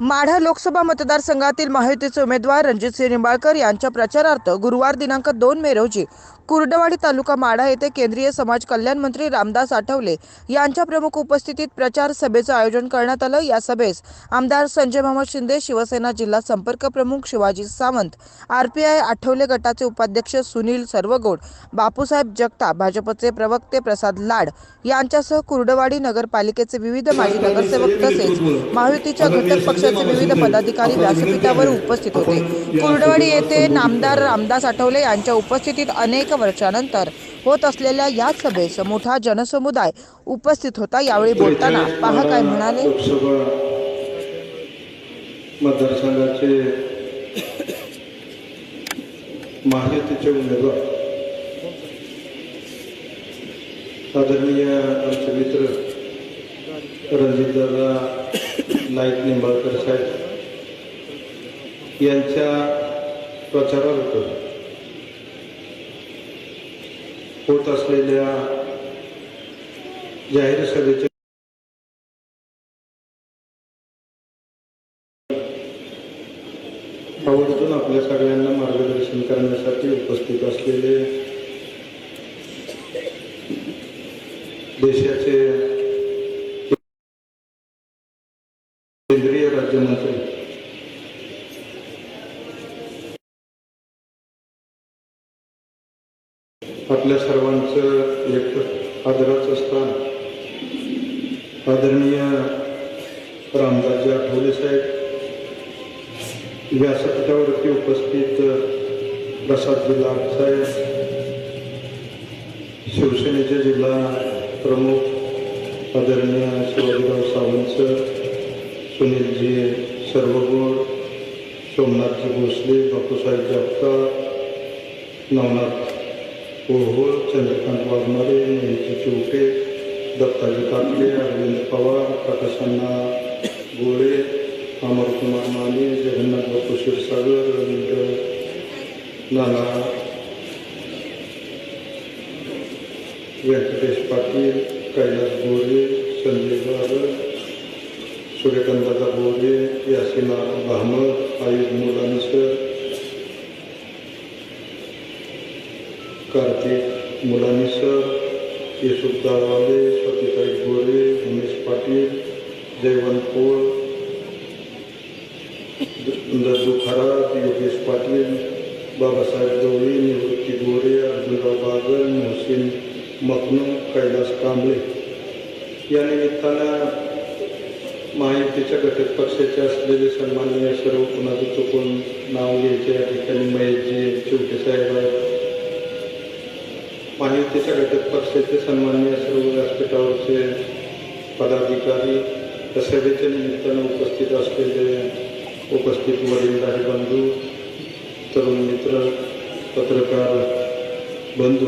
माढा लोकसभा मतदारसंघातील महायुतीचे उमेदवार रणजितसिंह निंबाळकर यांच्या प्रचारार्थ गुरुवार दिनांक दोन मे रोजी कुर्डवाडी तालुका माढा येथे केंद्रीय समाज कल्याण मंत्री रामदास आठवले यांच्या प्रमुख उपस्थितीत प्रचार सभेचं आयोजन करण्यात आलं. या सभेस आमदार संजय मोहम्मद शिंदे शिवसेना जिल्हा संपर्क प्रमुख शिवाजी सावंत आरपीआय आठवले गटाचे उपाध्यक्ष सुनील सर्वगोड बापूसाहेब जगताप भाजपचे प्रवक्ते प्रसाद लाड यांच्यासह कुर्डवाडी नगरपालिकेचे विविध माजी नगरसेवक तसेच महायुतीच्या घटक पक्षाचे विविध पदाधिकारी व्यासपीठावर उपस्थित होते. कुर्डवाडी येथे नामदार रामदास आठवले यांच्या उपस्थितीत अनेक वर्षानंतर होत असलेल्या या सभेस मोठा जनसमुदाय उपस्थित होता यावेळी बोलताना पहा काय म्हणाले. मतदारसंघाचे महायुतीचे उमेदवार आदरणीय आमचे मित्र रणजितदादा नाईक निंबाळकर साहेब यांच्या प्रचारावर होतो होत असलेल्या जाहीर सभेचे आवर्जून आपल्या सगळ्यांना मार्गदर्शन करण्यासाठी उपस्थित असलेले देशाचे आपल्या सर्वांचं एक आदराचं स्थान. आदरणीय रामदासजी आठवले साहेब व्यासपीठावरती उपस्थित प्रसादजी लाड साहेब शिवसेनेचे जिल्हा प्रमुख आदरणीय शिवाजीराव सावंत सुनीलजी सर्वगोड सोमनाथजी भोसले बापूसाहेब जगताप नवनाथ पोहोळ चंद्रकांत वाघमारे महेशजी चिवटे दत्ताजी काकडे अरविंद पवार प्रकाशांना गोळे अमरकुमार माने जगन्नाथ बापू क्षीरसागर रवींद्र नाना व्यंकटेश पाटील कैलास गोरे संजय बाबर सूर्यकांतदादा गोरे यासिना अहमद आयुब मुलांसर कार्तिक सर येशूफ दाळवाले सतीताई गोरे उमेश पाटील जयवंत पोळ दद्दू खरात योगेश पाटील बाबासाहेब गवळी निवृत्ती गोरे अर्जुनराव बागल मोहसिन मखनू कैलास कांबळे. या निमित्तानं महायुतीच्या घटक पक्षाचे असलेले सन्माननीय सर्व कुणाचं चुकून नाव घ्यायचे या ठिकाणी महेशजी चिवटे साहेब आहेत. महायुतीच्या घटक पक्षाचे सन्माननीय सर्व व्यासपीठावरचे पदाधिकारी या सभेच्या निमित्तानं उपस्थित असलेले उपस्थित वडीलधारी बंधू तरुण मित्र पत्रकार बंधू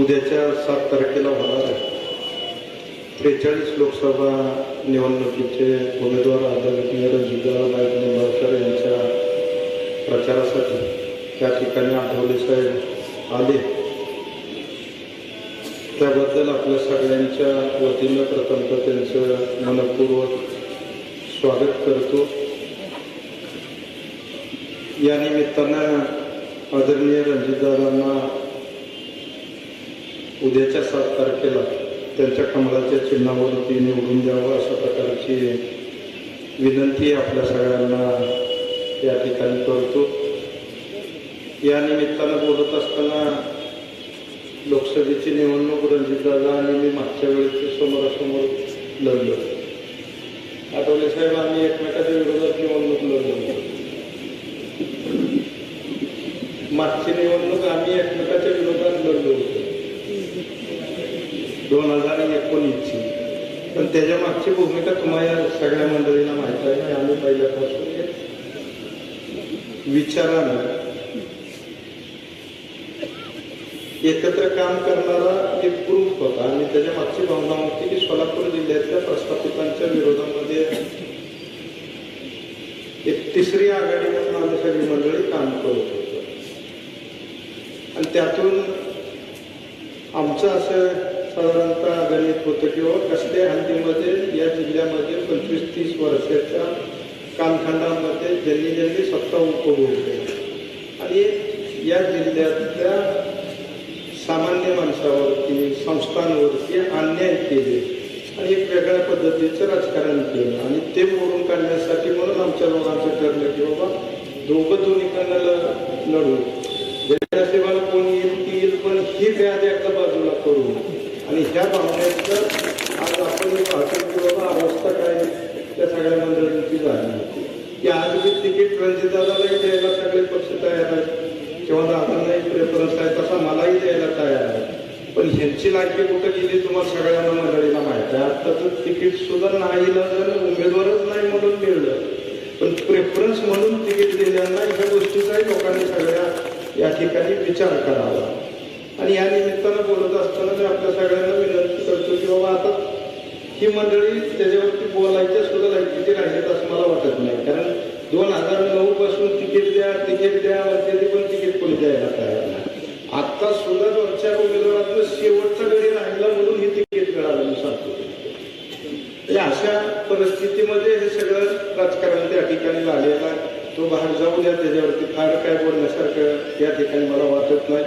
उद्याच्या सात तारखेला होणार आहे. त्रेचाळीस लोकसभा निवडणुकीचे उमेदवार आदरणीय रणजितराव नाईक निंबाळकर यांच्या प्रचारासाठी. त्या ठिकाणी आठवले साहेब आले. त्याबद्दल आपल्या सगळ्यांच्या वतीनं प्रथमतः त्यांचं मनपूर्वक स्वागत करतो. या निमित्तानं आदरणीय रणजितदादांना उद्याच्या सात तारखेला त्यांच्या कमलाच्या चिन्हावरती निवडून द्यावं अशा प्रकारची विनंती आपल्या सगळ्यांना या ठिकाणी करतो. या निमित्तानं बोलत असताना लोकसभेची निवडणूक रणजितदादा आणि मी मागच्या वेळेस समोरासमोर लढलो. आठवले साहेब आम्ही एकमेकाच्या विरोधात निवडणूक लढलो. होतो. मागची निवडणूक आम्ही एकमेकाच्या विरोधात लढलो होतो. दोन हजार एकोणीसची. पण त्याच्या मागची भूमिका तुम्हाला सगळ्या मंडळींना माहीत आहे आम्ही पहिल्यापासून विचारानं एकत्र काम करणारा एक ग्रुप होता. आणि त्याच्या मागची भावना होती की सोलापूर जिल्ह्यातल्या प्रस्थापितांच्या विरोधामध्ये एक तिसरी आघाडी म्हणून आम्ही सगळी मंडळी काम करत होतो. आणि त्यातून आमचं असं साधारणतः गणित होतं की बाबा कसल्या हद्दीमध्ये या जिल्ह्यामध्ये पंचवीस तीस वर्षाच्या कालखंडामध्ये ज्यांनी ज्यांनी सत्ता उपभोगली आणि या जिल्ह्यातल्या सामान्य माणसावरती संस्थांवरती अन्याय केले. आणि एक वेगळ्या पद्धतीचं राजकारण केलं. आणि ते मोडून काढण्यासाठी म्हणून आमच्या लोकांचं ठरलं की बाबा दोघं दोन्ही ल- लढू. नशिबाला कोणी येईल ती येईल पण ही व्याध एका बाजूला करू आणि ह्या भावनेचं आज आपण पाहतो की बाबा अवस्था काय त्या सगळ्या मंडळींची झाली होती. की आज मी तिकीट रणजितदादालाही द्यायला सगळे पक्ष तयार आहेत किंवा दादांनाही प्रेफरन्स आहे तसा मलाही द्यायला तयार आहे पण लायकी कुठं गेली तुम्हाला सगळ्यांना मंडळीला माहिती आहे. आत्ताचं तिकीट सुद्धा नाही जर उमेदवारच नाही म्हणून मिळलं पण प्रेफरन्स म्हणून तिकीट दिल्यांना ह्या गोष्टीचाही लोकांनी सगळ्या या ठिकाणी विचार करावा. आणि या निमित्तानं बोलत असताना मी आपल्या सगळ्यांना विनंती करतो की बाबा आता ही मंडळी त्याच्यावरती बोलायच्या सुद्धा लायकीची राहिलेत असं मला वाटत नाही. कारण दोन हजार नऊ पासून तिकीट द्या तिकीट द्या म्हणते पण तिकीट कोणी द्यायला सुद्धा दोन उमेदवारातलं शेवटचा गडी राहिला म्हणून हे तिकीट मिळालं सांगतो. म्हणजे अशा परिस्थितीमध्ये हे सगळं राजकारण त्या ठिकाणी झालेलं तो बाहेर जाऊ द्या त्याच्यावरती फार काय बोलण्यासारखं या ठिकाणी मला वाटत नाही.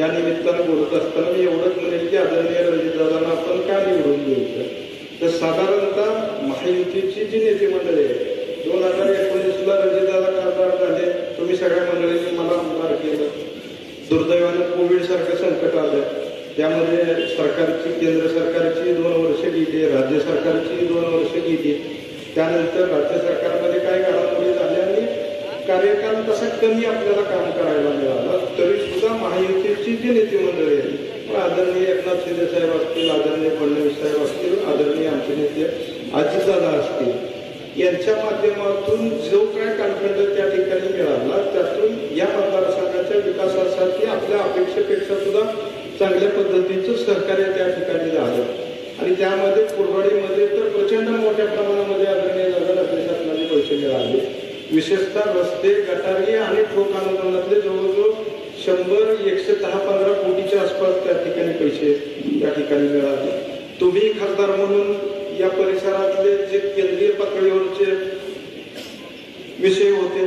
या निमित्तानं बोलत असताना मी एवढंच म्हणेल की आदरणीय रणजितदादांना आपण का निवडून देऊ तर साधारणतः महायुतीची जी नेते मंडळी आहे दोन हजार एकोणीसला रणजितदादा खासदार झाले. तुम्ही सगळ्या मंडळींनी मला आमदार केलं. दुर्दैवानं कोविड सारखं संकट आलं. त्यामध्ये सरकारची केंद्र सरकारची दोन वर्ष गेली राज्य सरकारची दोन वर्ष गेली. त्यानंतर राज्य सरकारमध्ये काय घडामोडी झाल्या आणि कार्यकाल तसा कमी आपल्याला काम करायला मिळालं तरी सुद्धा महायुतीची जी नेते मंडळी आहेत आदरणीय एकनाथ शिंदे साहेब असतील आदरणीय फडणवीस साहेब असतील आदरणीय आमचे नेते अजितदादा असतील यांच्या माध्यमातून जो काय कालखंड त्या ठिकाणी मिळाला त्यातून या मतदारसंघाच्या विकासासाठी आपल्या अपेक्षेपेक्षा सुद्धा चांगल्या पद्धतीचं सहकार्य त्या ठिकाणी झालं. आणि त्यामध्ये कुरवाडीमध्ये तर प्रचंड मोठ्या प्रमाणामध्ये आदरणीय नगर राज्य पैसे मिळाले विशेषतः रस्ते गटारी आणि ठोक आंदोलनातले जवळजवळ शंभर एकशे दहा पंधरा कोटीच्या आसपास त्या ठिकाणी पैसे त्या ठिकाणी मिळाले. तुम्ही खासदार म्हणून या परिसरातले जे केंद्रीय पातळीवरचे विषय होते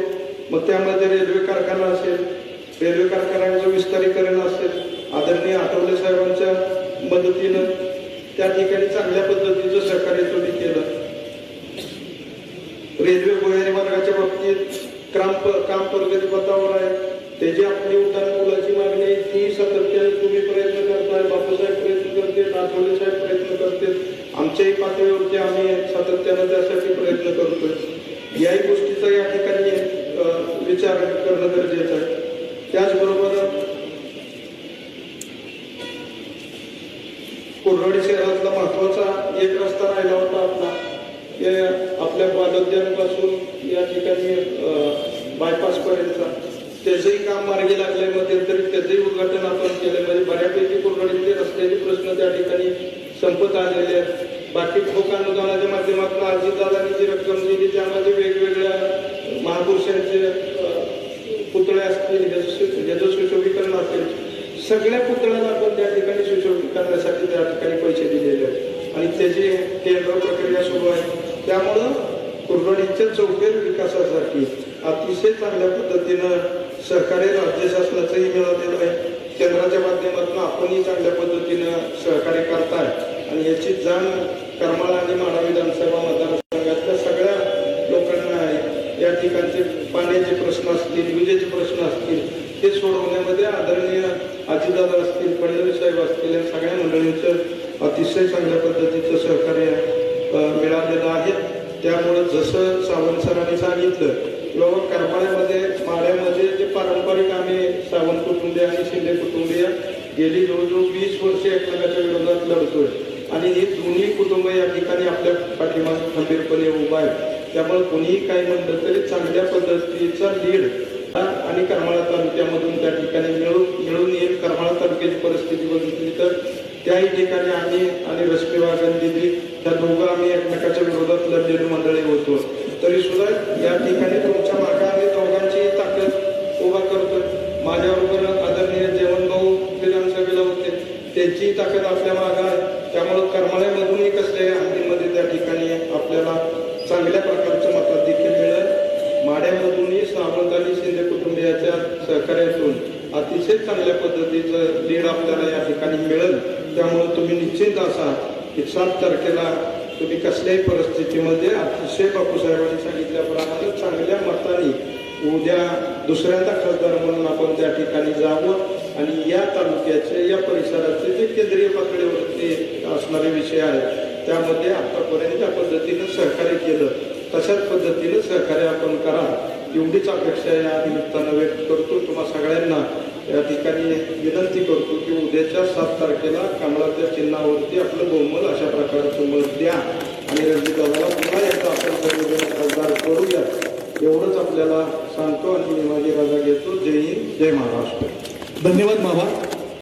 मग त्यामध्ये रेल्वे कारखाना असेल रेल्वे कारखान्याचं विस्तारीकरण असेल आदरणीय आठवले साहेबांच्या मदतीनं त्या ठिकाणी चांगल्या पद्धतीचं सहकार्य तुम्ही केलं. रेल्वे भुयारी मार्गाच्या बाबतीत काम काम प्रगती पथावर आहे. त्याची आपली उड्डाण पुलाची मागणी आहे ती सातत्याने तुम्ही प्रयत्न करताय बापूसाहेब प्रयत्न करते आठवले साहेब प्रयत्न करते आमच्याही पातळीवरती आम्ही सातत्यानं त्यासाठी प्रयत्न करतोय. याही गोष्टीचा या ठिकाणी विचार करणं गरजेचं आहे. त्याचबरोबर कुर्रवाडी शहरातला महत्त्वाचा एक रस्ता राहिला होता आपला. आपल्या बालोद्यानपासून या ठिकाणी बायपास पर्यंतचा त्याचंही काम मार्गी लागलंय मध्यंतरी त्याचंही उद्घाटन आपण केलं म्हणजे बऱ्यापैकी कुर्रवाडीतले रस्त्याचे प्रश्न त्या ठिकाणी संपत आलेले आहेत. बाकी ठोक अनुदानाच्या माध्यमातून अजितदादांनी जी रक्कम दिली त्यामध्ये वेगवेगळ्या महापुरुषांचे पुतळे असतील ह्याचं सुशोभीकरण असेल सगळ्या पुतळ्यांना आपण त्या ठिकाणी सुशोभित करण्यासाठी त्या ठिकाणी पैसे दिलेले आहेत. आणि त्याची टेंडर प्रक्रिया सुरू आहे त्यामुळं कुर्बाडीच्या चौफेर विकासासाठी अतिशय चांगल्या पद्धतीनं सहकार्य राज्य शासनाचंही मिळालेलं आहे. केंद्राच्या माध्यमातून आपणही चांगल्या पद्धतीनं सहकार्य करताय. आणि याची जाण करमाळ आणि माडा विधानसभा मतदारसंघातल्या सगळ्या लोकांना आहे. या ठिकाणचे पाण्याचे प्रश्न असतील विजेचे प्रश्न असतील ते सोडवण्यामध्ये आदरणीय आजीदादा असतील फडणवीस साहेब असतील या सगळ्या मंडळींचं अतिशय चांगल्या पद्धतीचं सहकार्य मिळालेलं आहे. त्यामुळं जसं सावंत सरांनी सांगितलं लोक करमाळ्यामध्ये माड्यामध्ये जे पारंपरिक आम्ही सावंत कुटुंबीय आणि शिंदे कुटुंबीय गेली जवळजवळ वीस वर्ष एकमेकाच्या विरोधात लढतोय. आणि हे दोन्ही कुटुंब या ठिकाणी आपल्या पाठीमागे खंबीरपणे उभा आहे. त्यामुळे कोणीही काही म्हणलं तरी चांगल्या पद्धतीचा लीड आणि करमाळा तालुक्यामधून त्या ठिकाणी मिळून मिळून येईल. करमाळा तालुक्याची परिस्थिती बघितली तर त्याही ठिकाणी आम्ही आणि रश्मी वाघन दिली. त्या दोघं आम्ही एकमेकाच्या विरोधात लढलेली मंडळी होतो. तरी सुद्धा या ठिकाणी तुमच्या मागे आम्ही दोघांची ताकद उभा करतो माझ्याबरोबर आदरणीय जेवणभाऊ विधानसभेला होते. त्यांची ताकद आपल्या मागं आहे. त्यामुळं करमाळ्यामधून एक असलेल्या हंडीमध्ये त्या ठिकाणी आपल्याला चांगल्या प्रकारचं देखील मिळेल. माड्यामधूनही सावंत आणि शिंदे कुटुंबियाच्या सहकार्यातून अतिशय चांगल्या पद्धतीचं लीड आपल्याला या ठिकाणी मिळेल. त्यामुळं तुम्ही निश्चित असा की सात तारखेला तुम्ही कसल्याही परिस्थितीमध्ये अतिशय बापूसाहेबांनी सांगितल्याप्रमाणे चांगल्या मताने उद्या दुसऱ्यांदा खासदार म्हणून आपण त्या ठिकाणी जावं. आणि या तालुक्याचे या परिसराचे जे केंद्रीय पातळीवरती असणारे विषय आहेत त्यामध्ये आतापर्यंत ज्या पद्धतीनं सहकार्य केलं तशाच पद्धतीनं सहकार्य आपण करा. एवढीच अपेक्षा या निमित्तानं व्यक्त करतो. तुम्हा सगळ्यांना या ठिकाणी विनंती करतो की उद्याच्या सात तारखेला कमळाच्या चिन्हावरती आपलं बहुमत अशा प्रकारचं मत द्या. आणि रणजितदादाला पुन्हा याचा आपण सर्वजण खासदार करूया. एवढंच आपल्याला सांगतो आणि मी माझी घेतो. जय हिंद जय महाराष्ट्र. धन्यवाद मामा.